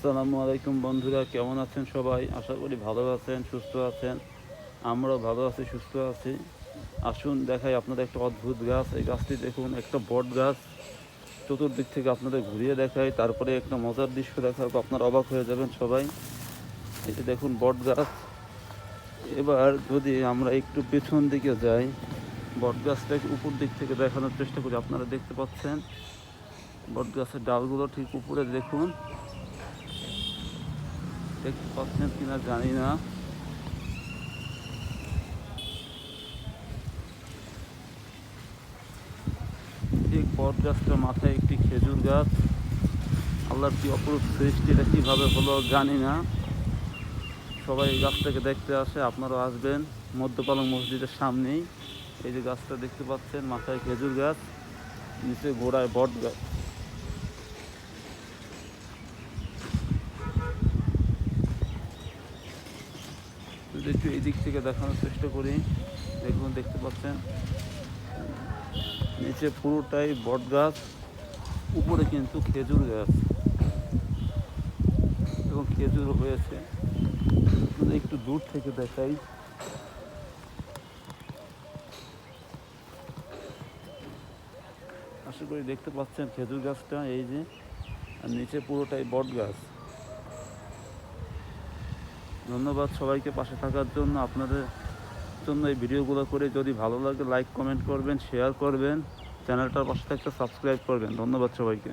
আসসালামু আলাইকুম বন্ধুরা, কেমন আছেন সবাই? আশা করি ভালো আছেন, সুস্থ আছেন। আমরাও ভালো আছি, সুস্থ আছি। আসুন দেখাই আপনাদের একটা অদ্ভুত গাছ। এই গাছটি দেখুন, একটা বট গাছ। চতুর্দিক থেকে আপনাদের ঘুরিয়ে দেখাই, তারপরে একটা মজার দৃশ্য দেখাবো, আপনার অবাক হয়ে যাবেন সবাই। যে দেখুন বট গাছ। এবার যদি আমরা একটু পেছন দিকে যাই, বট গাছটাকে উপর দিক থেকে দেখানোর চেষ্টা করি, আপনারা দেখতে পাচ্ছেন। বট গাছের ডালগুলো ঠিক উপরে দেখুন। দেখতে পাচ্ছেন কিনা জানি না। ঠিক বট গাছটার মাথায় একটি খেজুর গাছ। আল্লাহর কি অপরূপ সৃষ্টি এটা কীভাবে হলো জানি না। সবাই এই গাছটাকে দেখতে আসে, আপনারাও আসবেন মধ্যপালং মসজিদের সামনেই। এই যে গাছটা দেখতে পাচ্ছেন, মাথায় খেজুর গাছ, নিচে গোড়ায় বট গাছ। যদি একটু এই দিক থেকে দেখানোর চেষ্টা করি, দেখুন, দেখতে পাচ্ছেন? নিচে পুরোটাই বট গাছ, উপরে কিন্তু খেজুর গাছ। এবং খেজুর হয়েছে। একটু দূর থেকে দেখাই। আশা করি দেখতে পাচ্ছেন খেজুর গাছটা, এই যে। আর নিচে পুরোটাই বট গাছ। ধন্যবাদ সবাইকে পাশে থাকার জন্য। আপনাদের জন্য এই ভিডিওগুলো করে যদি ভালো লাগে লাইক কমেন্ট করবেন শেয়ার করবেন। চ্যানেলটার পাশে থাকতে সাবস্ক্রাইব করবেন। ধন্যবাদ সবাইকে।